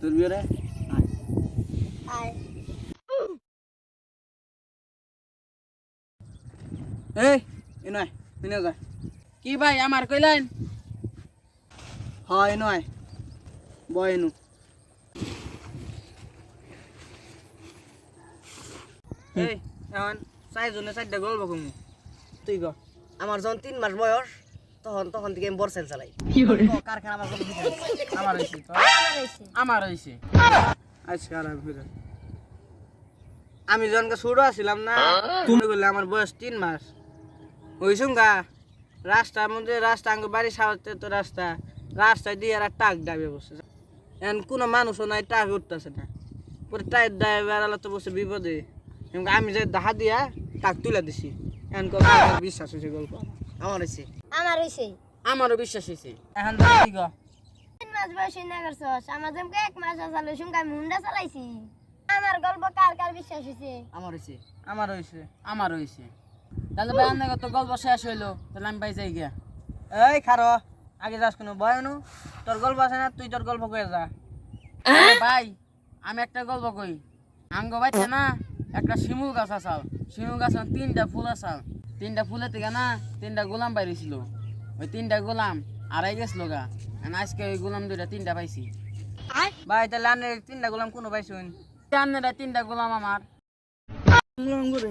ধরবি রে আয়। আয়। এই এ নয় এনে যা। কি ভাই আমার কইলেন? হয় নয়। বয় এনু এই এখন চারজনে চারটা গল্প কমু তুই গ আমার যখন তিন মাস বয়স তখন তখন থেকে আমি বরসেল চালাই। কারখানা আমার কোনো আমার হয়েছে আমার আজকে আর আমি যখন ছোট আছিলাম না তুমি বললে আমার বয়স তিন মাস। হইছুম গা রাস্তার মধ্যে রাস্তা আঙ্গ বাড়ি সারাতে তো রাস্তা। রাস্তায় দিয়ে আর টাক ডাবে বসে। এখন কোনো মানুষও নাই টাক উঠতেছে না। পরে টাইট ড্রাইভার আলা তো বসে বিপদে। আমি যে দাহা দিয়া টাক তুলে দিছি এখন বিশ্বাস হয়েছে গল্প? আমার হয়েছে। আমার হইছে। আমারও বিশ্বাস হইছে। এখন কি গ তিন মাস বয়সে না করছস আমার যেমকে এক মাস আসালে শুনকা আমি হুন্ডা চালাইছি। আমার গল্প কার কার বিশ্বাস হইছে? আমার হয়েছে আমার হয়েছে আমার হইছে। তাহলে ভাই আপনাকে তো গল্প শেষ হইল তাহলে আমি পাই যাই গিয়া। এই খারো আগে যাস কোনো বয়নু তোর গল্প আছে না তুই তোর গল্প কয়ে যা। ভাই আমি একটা গল্প কই। আঙ্গ বাইছে না একটা শিমুল গাছ আসাল শিমুল গাছ তিনটা ফুল আসাল তিনটা ফুলের থেকে না তিনটা গোলাম বাইরেছিল ওই তিনটা গোলাম আড়াই গেছিল গা আজকে ওই গোলাম দুইটা তিনটা পাইছি। ভাই তাহলে আনে তিনটা গোলাম কোনো পাইছুন আপনারা তিনটা গোলাম আমার। গোলাম করে